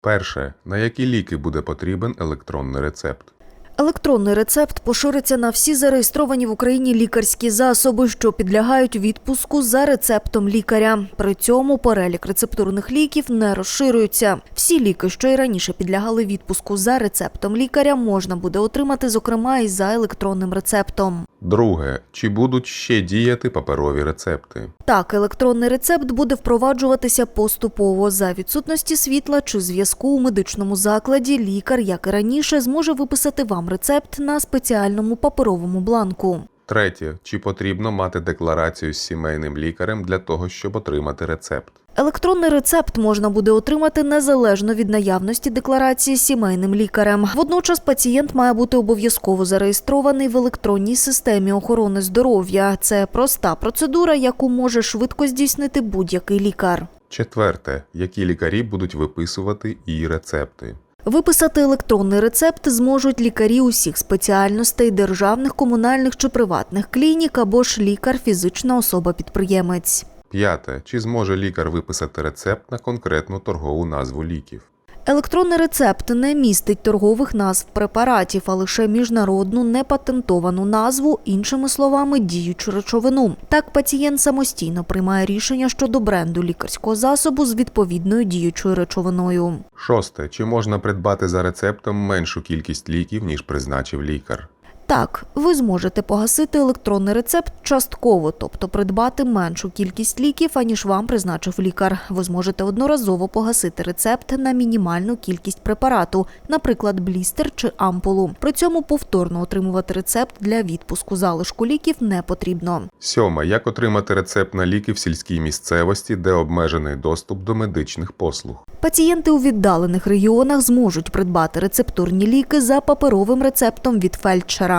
Перше. На які ліки буде потрібен електронний рецепт? Електронний рецепт пошириться на всі зареєстровані в Україні лікарські засоби, що підлягають відпуску за рецептом лікаря. При цьому перелік рецептурних ліків не розширюється. Всі ліки, що й раніше підлягали відпуску за рецептом лікаря, можна буде отримати, зокрема, і за електронним рецептом. Друге. Чи будуть ще діяти паперові рецепти? Так, електронний рецепт буде впроваджуватися поступово за відсутності світла чи зв'язку у медичному закладі. Лікар, як і раніше, зможе виписати вам рецепт на спеціальному паперовому бланку. Третє. Чи потрібно мати декларацію з сімейним лікарем для того, щоб отримати рецепт? Електронний рецепт можна буде отримати незалежно від наявності декларації сімейним лікарем. Водночас пацієнт має бути обов'язково зареєстрований в електронній системі охорони здоров'я. Це проста процедура, яку може швидко здійснити будь-який лікар. Четверте. Які лікарі будуть виписувати і рецепти? Виписати електронний рецепт зможуть лікарі усіх спеціальностей державних, комунальних чи приватних клінік або ж лікар фізична особа-підприємець. П'яте. Чи зможе лікар виписати рецепт на конкретну торгову назву ліків? Електронний рецепт не містить торгових назв препаратів, а лише міжнародну непатентовану назву, іншими словами, діючу речовину. Так пацієнт самостійно приймає рішення щодо бренду лікарського засобу з відповідною діючою речовиною. Шосте. Чи можна придбати за рецептом меншу кількість ліків, ніж призначив лікар? Так, ви зможете погасити електронний рецепт частково, тобто придбати меншу кількість ліків, аніж вам призначив лікар. Ви зможете одноразово погасити рецепт на мінімальну кількість препарату, наприклад, блістер чи ампулу. При цьому повторно отримувати рецепт для відпуску залишку ліків не потрібно. Сьоме. Як отримати рецепт на ліки в сільській місцевості, де обмежений доступ до медичних послуг? Пацієнти у віддалених регіонах зможуть придбати рецептурні ліки за паперовим рецептом від фельдшера.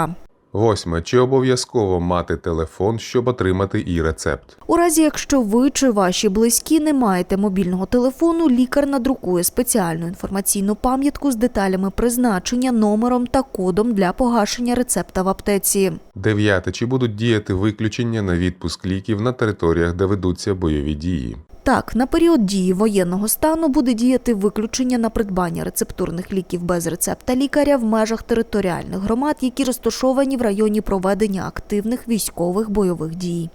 Восьме. Чи обов'язково мати телефон, щоб отримати і рецепт? У разі, якщо ви чи ваші близькі не маєте мобільного телефону, лікар надрукує спеціальну інформаційну пам'ятку з деталями призначення, номером та кодом для погашення рецепта в аптеці. Дев'яте. Чи будуть діяти виключення на відпуск ліків на територіях, де ведуться бойові дії? Так, на період дії воєнного стану буде діяти виключення на придбання рецептурних ліків без рецепта лікаря в межах територіальних громад, які розташовані в районі проведення активних військових бойових дій.